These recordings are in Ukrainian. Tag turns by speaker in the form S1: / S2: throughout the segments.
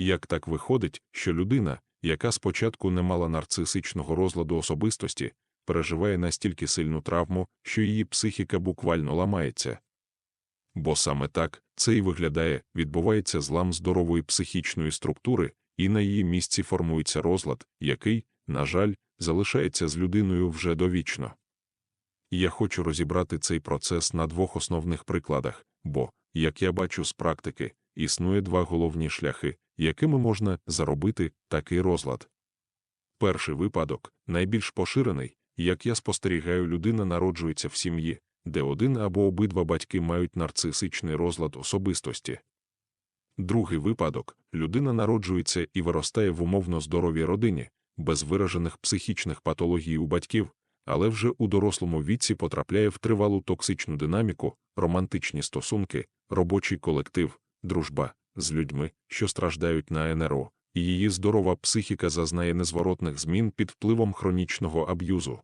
S1: Як так виходить, що людина, яка спочатку не мала нарцисичного розладу особистості, переживає настільки сильну травму, що її психіка буквально ламається? Бо саме так це і виглядає, відбувається злам здорової психічної структури, і на її місці формується розлад, який, на жаль, залишається з людиною вже довічно. Я хочу розібрати цей процес на двох основних прикладах, бо, як я бачу з практики, існує два головні шляхи, якими можна заробити такий розлад. Перший випадок, найбільш поширений, як я спостерігаю, людина народжується в сім'ї, де один або обидва батьки мають нарцисичний розлад особистості. Другий випадок людина народжується і виростає в умовно здоровій родині, без виражених психічних патологій у батьків, але вже у дорослому віці потрапляє в тривалу токсичну динаміку, романтичні стосунки, робочий колектив, дружба з людьми, що страждають на НРО, і її здорова психіка зазнає незворотних змін під впливом хронічного аб'юзу.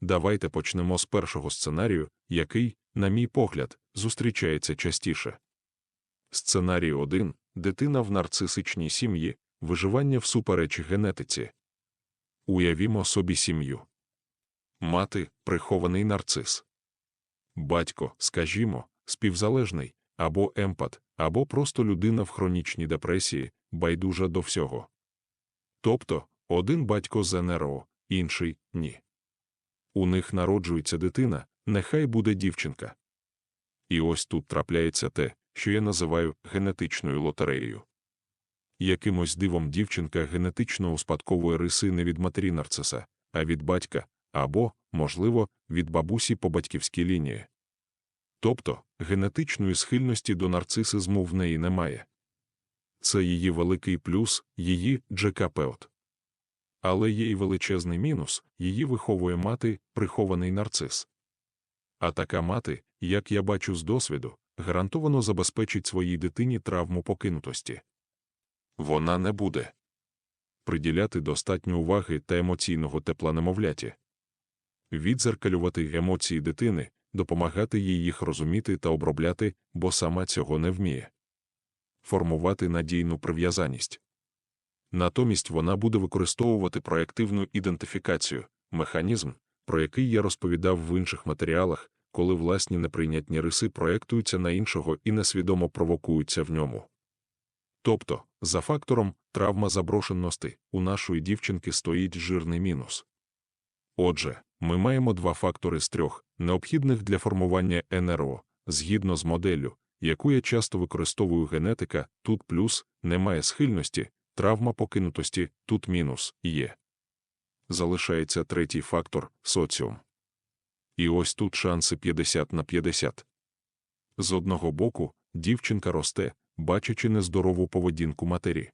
S1: Давайте почнемо з першого сценарію, який, на мій погляд, зустрічається частіше. Сценарій 1. Дитина в нарцисичній сім'ї, виживання всупереч генетиці. Уявімо собі сім'ю. Мати прихований нарцис. Батько, скажімо, співзалежний, або емпат, або просто людина в хронічній депресії, байдужа до всього. Тобто, один батько з НРО, інший ні. У них народжується дитина, нехай буде дівчинка. І ось тут трапляється те, що я називаю генетичною лотереєю. Якимось дивом дівчинка генетично успадковує риси не від матері нарциса, а від батька, або, можливо, від бабусі по батьківській лінії. Тобто генетичної схильності до нарцисизму в неї немає. Це її великий плюс, її джекапеот. Але є й величезний мінус її виховує мати прихований нарцис. А така мати, як я бачу з досвіду, гарантовано забезпечить своїй дитині травму покинутості. Вона не буде приділяти достатньо уваги та емоційного тепла немовляті, відзеркалювати емоції дитини, допомагати їй їх розуміти та обробляти, бо сама цього не вміє, формувати надійну прив'язаність. Натомість вона буде використовувати проєктивну ідентифікацію, механізм, про який я розповідав в інших матеріалах, коли власні неприйнятні риси проєктуються на іншого і несвідомо провокуються в ньому. Тобто, за фактором травма заброшеності у нашої дівчинки стоїть жирний мінус. Отже, ми маємо два фактори з трьох, необхідних для формування НРО, згідно з моделлю, яку я часто використовую генетика, тут плюс, немає схильності, травма покинутості, тут мінус є. Залишається третій фактор соціум. І ось тут шанси 50 на 50. З одного боку, дівчинка росте, бачачи нездорову поведінку матері.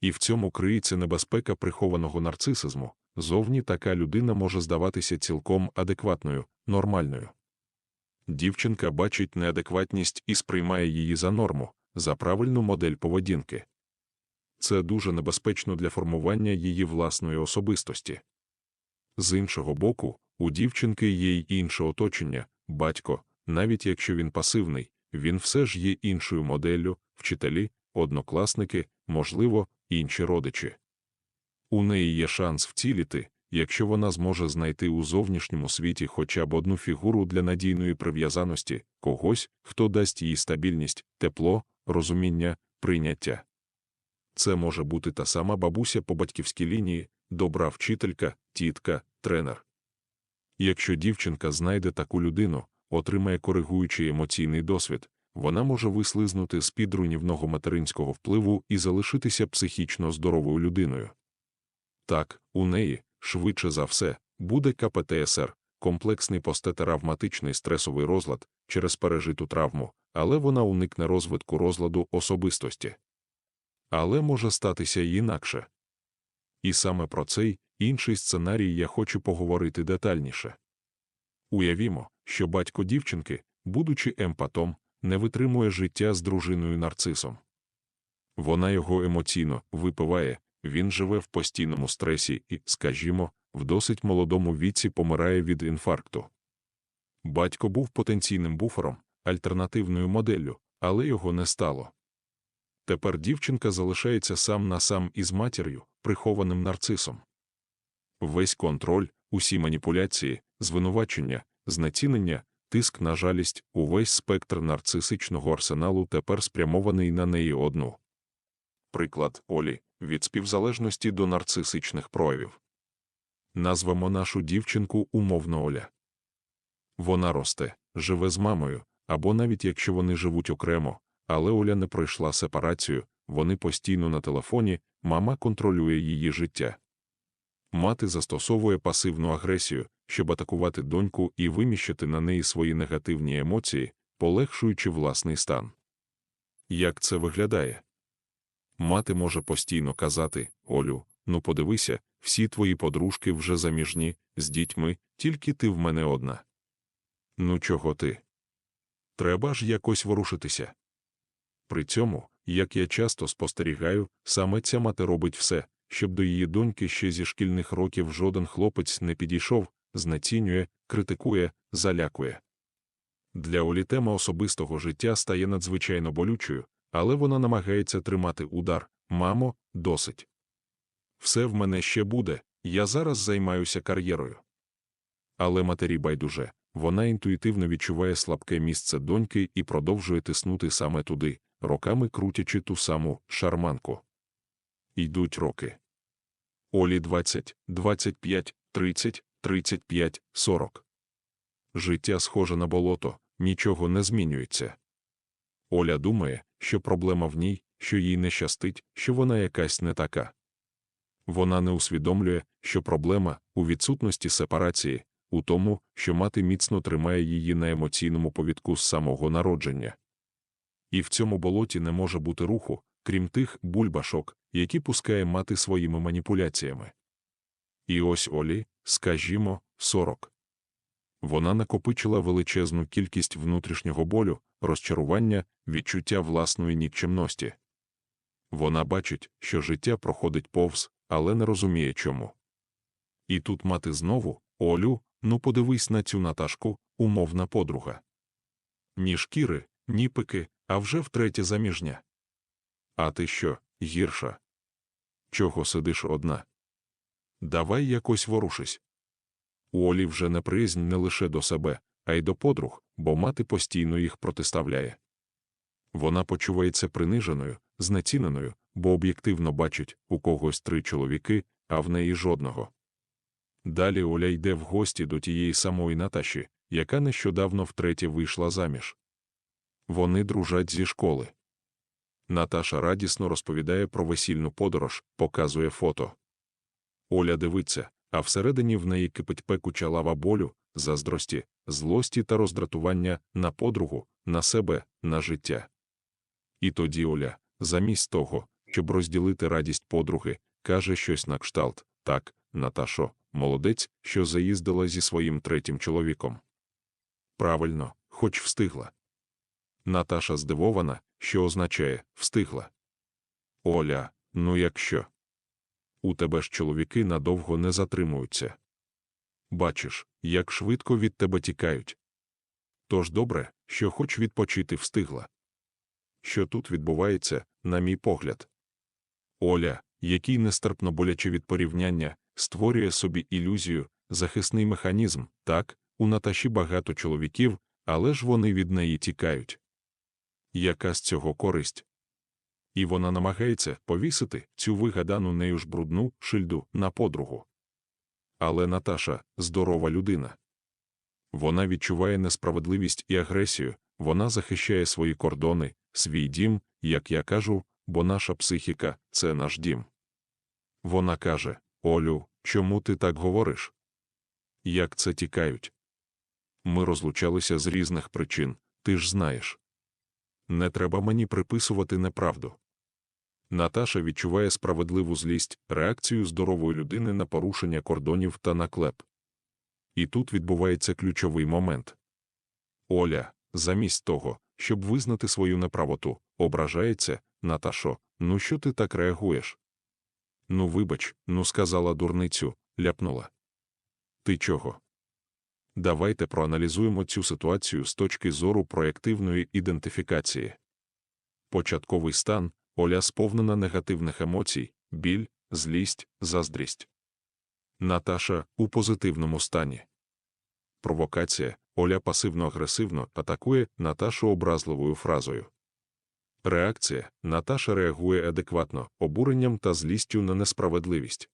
S1: І в цьому криється небезпека прихованого нарцисизму, зовні така людина може здаватися цілком адекватною, нормальною. Дівчинка бачить неадекватність і сприймає її за норму, за правильну модель поведінки. Це дуже небезпечно для формування її власної особистості. З іншого боку, у дівчинки є й інше оточення, батько, навіть якщо він пасивний, він все ж є іншою моделлю, вчителі, однокласники, можливо, інші родичі. У неї є шанс вціліти, якщо вона зможе знайти у зовнішньому світі хоча б одну фігуру для надійної прив'язаності, когось, хто дасть їй стабільність, тепло, розуміння, прийняття. Це може бути та сама бабуся по батьківській лінії, добра вчителька, тітка, тренер. Якщо дівчинка знайде таку людину, отримає коригуючий емоційний досвід, вона може вислизнути з під руйнівного материнського впливу і залишитися психічно здоровою людиною. Так, у неї, швидше за все, буде КПТСР, комплексний постетравматичний стресовий розлад через пережиту травму, але вона уникне розвитку розладу особистості. Але може статися й інакше. І саме про цей інший сценарій я хочу поговорити детальніше. Уявімо, що батько дівчинки, будучи емпатом, не витримує життя з дружиною нарцисом. Вона його емоційно випиває, він живе в постійному стресі і, скажімо, в досить молодому віці помирає від інфаркту. Батько був потенційним буфером, альтернативною моделлю, але його не стало. Тепер дівчинка залишається сам на сам із матір'ю, прихованим нарцисом. Весь контроль, усі маніпуляції, звинувачення, знецінення, тиск на жалість, увесь спектр нарцисичного арсеналу тепер спрямований на неї одну. Приклад Олі від співзалежності до нарцисичних проявів. Назвемо нашу дівчинку умовно Оля. Вона росте, живе з мамою, або навіть якщо вони живуть окремо, але Оля не пройшла сепарацію, вони постійно на телефоні, мама контролює її життя. Мати застосовує пасивну агресію, щоб атакувати доньку і виміщити на неї свої негативні емоції, полегшуючи власний стан. Як це виглядає? Мати може постійно казати Олю, ну подивися, всі твої подружки вже заміжні, з дітьми, тільки ти в мене одна. Ну чого ти? Треба ж якось ворушитися. При цьому, як я часто спостерігаю, саме ця мати робить все, щоб до її доньки ще зі шкільних років жоден хлопець не підійшов, знецінює, критикує, залякує. Для Олі тема особистого життя стає надзвичайно болючою, але вона намагається тримати удар мамо, досить. Все в мене ще буде, я зараз займаюся кар'єрою. Але матері байдуже, вона інтуїтивно відчуває слабке місце доньки і продовжує тиснути саме туди, роками крутячи ту саму шарманку. Йдуть роки. Олі 20, 25, 30, 35, 40. Життя схоже на болото, нічого не змінюється. Оля думає, що проблема в ній, що їй не щастить, що вона якась не така. Вона не усвідомлює, що проблема у відсутності сепарації, у тому, що мати міцно тримає її на емоційному повідку з самого народження. І в цьому болоті не може бути руху, крім тих бульбашок, які пускає мати своїми маніпуляціями. І ось Олі, скажімо, 40. Вона накопичила величезну кількість внутрішнього болю, розчарування, відчуття власної нікчемності. Вона бачить, що життя проходить повз, але не розуміє чому. І тут мати знову, Олю, ну подивись на цю Наташку, умовна подруга. Ні шкіри, ні пики, а вже втретє заміжня. А ти що, гірша? Чого сидиш одна? Давай якось ворушись. У Олі вже неприязнь не лише до себе, а й до подруг, бо мати постійно їх протиставляє. Вона почувається приниженою, знеціненою, бо об'єктивно бачить у когось три чоловіки, а в неї жодного. Далі Оля йде в гості до тієї самої Наташі, яка нещодавно втретє вийшла заміж. Вони дружать зі школи. Наташа радісно розповідає про весільну подорож, показує фото. Оля дивиться, а всередині в неї кипить пекуча лава болю, заздрості, злості та роздратування на подругу, на себе, на життя. І тоді Оля, замість того, щоб розділити радість подруги, каже щось на кшталт так, Наташо, молодець, що заїздила зі своїм третім чоловіком. Правильно, хоч встигла. Наташа здивована, що означає встигла. Оля, ну якщо. У тебе ж чоловіки надовго не затримуються. Бачиш, як швидко від тебе тікають. Тож добре, що хоч відпочити встигла. Що тут відбувається, на мій погляд. Оля, який нестерпно боляче від порівняння, створює собі ілюзію, захисний механізм, так, у Наташі багато чоловіків, але ж вони від неї тікають. Яка з цього користь? І вона намагається повісити цю вигадану нею ж брудну шильду на подругу. Але Наташа здорова людина. Вона відчуває несправедливість і агресію, вона захищає свої кордони, свій дім, як я кажу, бо наша психіка це наш дім. Вона каже Олю, чому ти так говориш? Як це тікають? Ми розлучалися з різних причин, ти ж знаєш. Не треба мені приписувати неправду. Наташа відчуває справедливу злість, реакцію здорової людини на порушення кордонів та наклеп. І тут відбувається ключовий момент. Оля, замість того, щоб визнати свою неправоту, ображається, Наташо, ну що ти так реагуєш? Ну, вибач, ну сказала дурницю, ляпнула. Ти чого? Давайте проаналізуємо цю ситуацію з точки зору проєктивної ідентифікації. Початковий стан Оля сповнена негативних емоцій, біль, злість, заздрість. Наташа у позитивному стані. Провокація Оля пасивно-агресивно атакує Наташу образливою фразою. Реакція Наташа реагує адекватно, обуренням та злістю на несправедливість.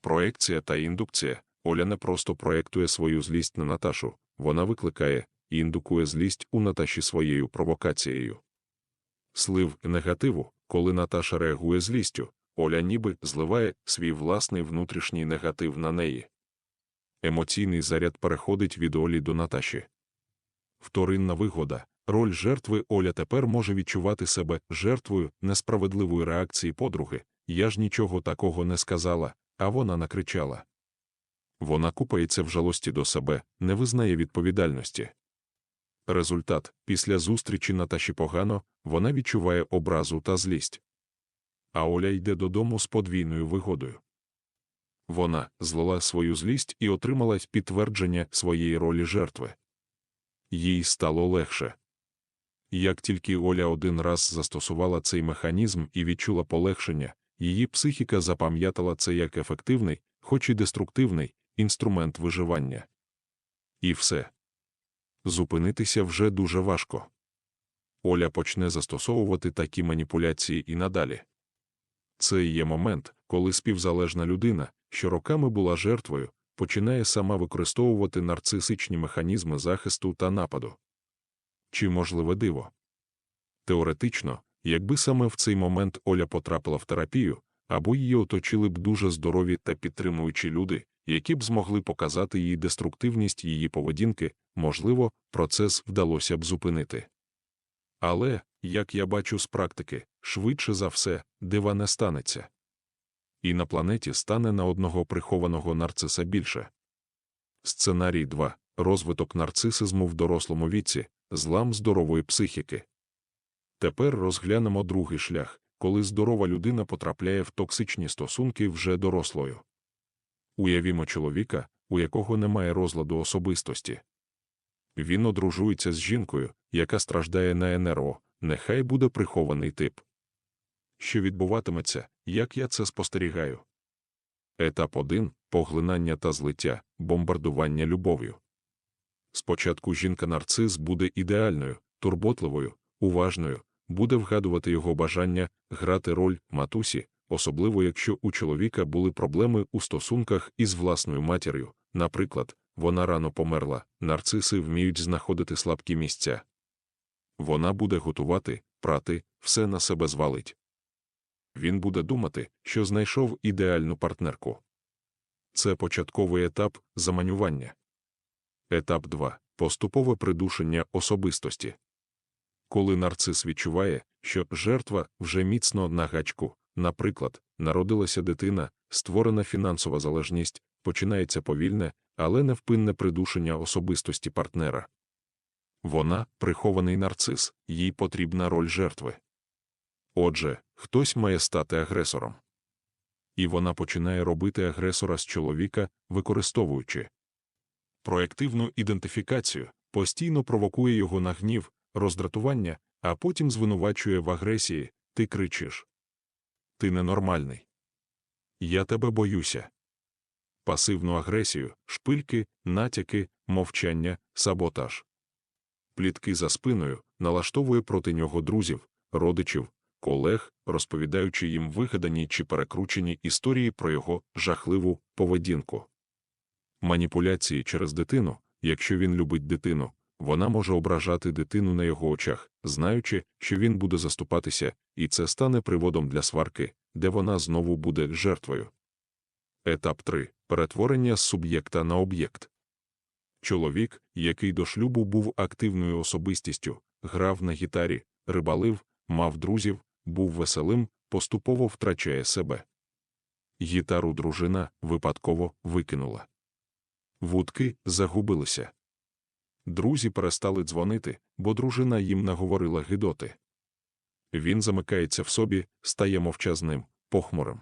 S1: Проекція та індукція Оля не просто проєктує свою злість на Наташу, вона викликає і індукує злість у Наташі своєю провокацією. Слив негативу, коли Наташа реагує злістю, Оля ніби зливає свій власний внутрішній негатив на неї. Емоційний заряд переходить від Олі до Наташі. Вторинна вигода. Роль жертви Оля тепер може відчувати себе жертвою несправедливої реакції подруги. Я ж нічого такого не сказала, а вона накричала. Вона купається в жалості до себе, не визнає відповідальності. Результат після зустрічі Наташі погано, вона відчуває образу та злість. А Оля йде додому з подвійною вигодою. Вона злила свою злість і отримала підтвердження своєї ролі жертви. Їй стало легше. Як тільки Оля один раз застосувала цей механізм і відчула полегшення, її психіка запам'ятала це як ефективний, хоч і деструктивний, інструмент виживання. І все. Зупинитися вже дуже важко. Оля почне застосовувати такі маніпуляції і надалі. Це є момент, коли співзалежна людина, що роками була жертвою, починає сама використовувати нарцисичні механізми захисту та нападу. Чи можливе диво? Теоретично, якби саме в цей момент Оля потрапила в терапію, або її оточили б дуже здорові та підтримуючі люди, які б змогли показати їй деструктивність її поведінки, можливо, процес вдалося б зупинити. Але, як я бачу з практики, швидше за все, дива не станеться. І на планеті стане на одного прихованого нарциса більше. Сценарій 2. Розвиток нарцисизму в дорослому віці, злам здорової психіки. Тепер розглянемо другий шлях, коли здорова людина потрапляє в токсичні стосунки вже дорослою. Уявімо чоловіка, у якого немає розладу особистості. Він одружується з жінкою, яка страждає на НРО, нехай буде прихований тип. Що відбуватиметься, як я це спостерігаю? Етап 1. поглинання та злиття, бомбардування любов'ю. Спочатку жінка-нарцис буде ідеальною, турботливою, уважною, буде вгадувати його бажання грати роль матусі, особливо якщо у чоловіка були проблеми у стосунках із власною матір'ю, наприклад, вона рано померла, нарциси вміють знаходити слабкі місця. Вона буде готувати, прати, все на себе звалить. Він буде думати, що знайшов ідеальну партнерку. Це початковий етап заманювання. Етап 2. Поступове придушення особистості. Коли нарцис відчуває, що жертва вже міцно на гачку, наприклад, народилася дитина, створена фінансова залежність, починається повільне, але невпинне придушення особистості партнера. Вона прихований нарцис, їй потрібна роль жертви. Отже, хтось має стати агресором. І вона починає робити агресора з чоловіка, використовуючи проективну ідентифікацію, постійно провокує його на гнів, роздратування, а потім звинувачує в агресії, ти кричиш. Ти ненормальний. Я тебе боюся. Пасивну агресію, шпильки, натяки, мовчання, саботаж. Плітки за спиною налаштовує проти нього друзів, родичів, колег, розповідаючи їм вигадані чи перекручені історії про його жахливу поведінку. Маніпуляції через дитину, якщо він любить дитину, вона може ображати дитину на його очах, знаючи, що він буде заступатися, і це стане приводом для сварки, де вона знову буде жертвою. Етап 3. перетворення з суб'єкта на об'єкт. Чоловік, який до шлюбу був активною особистістю, грав на гітарі, рибалив, мав друзів, був веселим, поступово втрачає себе. Гітару дружина випадково викинула. Вудки загубилися. Друзі перестали дзвонити, бо дружина їм наговорила гидоти. Він замикається в собі, стає мовчазним, похмурим.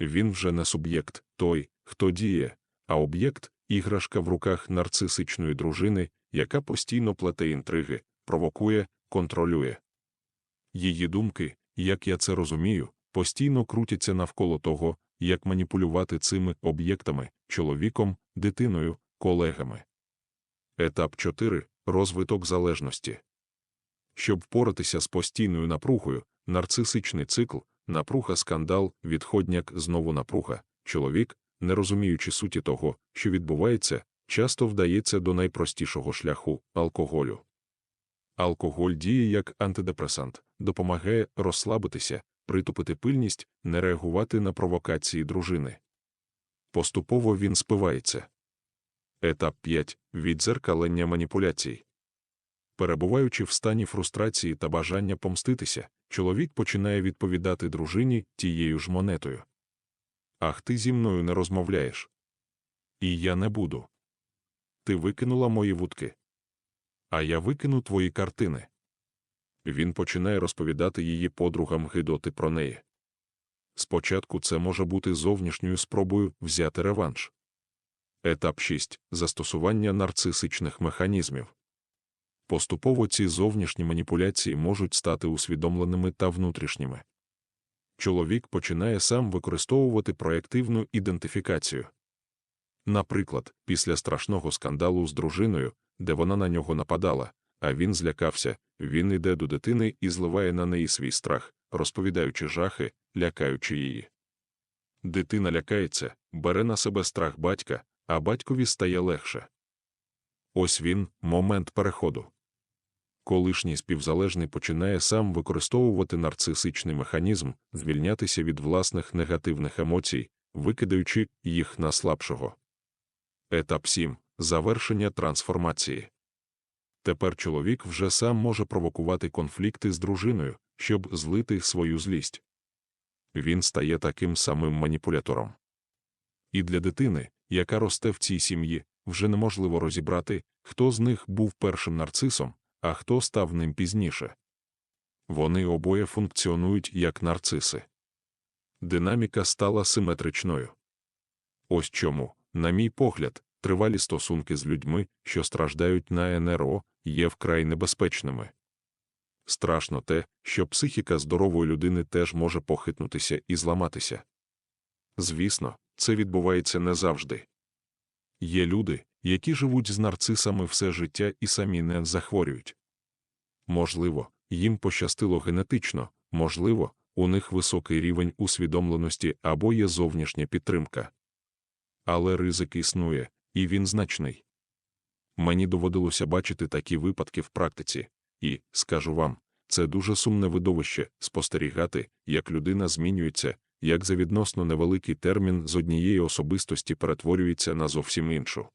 S1: Він вже не суб'єкт, той, хто діє, а об'єкт іграшка в руках нарцисичної дружини, яка постійно плете інтриги, провокує, контролює. Її думки, як я це розумію, постійно крутяться навколо того, як маніпулювати цими об'єктами, чоловіком, дитиною, колегами. Етап 4. Розвиток залежності. Щоб впоратися з постійною напругою, нарцисичний цикл, напруга, скандал, відходняк, знову напруга, чоловік, не розуміючи суті того, що відбувається, часто вдається до найпростішого шляху алкоголю. Алкоголь діє як антидепресант, допомагає розслабитися, притупити пильність, не реагувати на провокації дружини. Поступово він спивається. Етап 5. Віддзеркалення маніпуляцій. Перебуваючи в стані фрустрації та бажання помститися, чоловік починає відповідати дружині тією ж монетою. Ах, ти зі мною не розмовляєш. І я не буду. Ти викинула мої вудки. А я викину твої картини. Він починає розповідати її подругам гидоти про неї. Спочатку це може бути зовнішньою спробою взяти реванш. Етап 6. Застосування нарцисичних механізмів. Поступово ці зовнішні маніпуляції можуть стати усвідомленими та внутрішніми. Чоловік починає сам використовувати проєктивну ідентифікацію. Наприклад, після страшного скандалу з дружиною, де вона на нього нападала, а він злякався, він іде до дитини і зливає на неї свій страх, розповідаючи жахи, лякаючи її. Дитина лякається, бере на себе страх батька, а батькові стає легше. Ось він, момент переходу. Колишній співзалежний починає сам використовувати нарцисичний механізм, звільнятися від власних негативних емоцій, викидаючи їх на слабшого. Етап 7. Завершення трансформації. Тепер чоловік вже сам може провокувати конфлікти з дружиною, щоб злити свою злість. Він стає таким самим маніпулятором. І для дитини, яка росте в цій сім'ї, вже неможливо розібрати, хто з них був першим нарцисом, а хто став ним пізніше. Вони обоє функціонують як нарциси. Динаміка стала симетричною. Ось чому, на мій погляд, тривалі стосунки з людьми, що страждають на НРО, є вкрай небезпечними. Страшно те, що психіка здорової людини теж може похитнутися і зламатися. Звісно, це відбувається не завжди. Є люди, які живуть з нарцисами все життя і самі не захворюють. Можливо, їм пощастило генетично, можливо, у них високий рівень усвідомленості або є зовнішня підтримка. Але ризик існує, і він значний. Мені доводилося бачити такі випадки в практиці, і, скажу вам, це дуже сумне видовище спостерігати, як людина змінюється, як за відносно невеликий термін з однієї особистості перетворюється на зовсім іншу.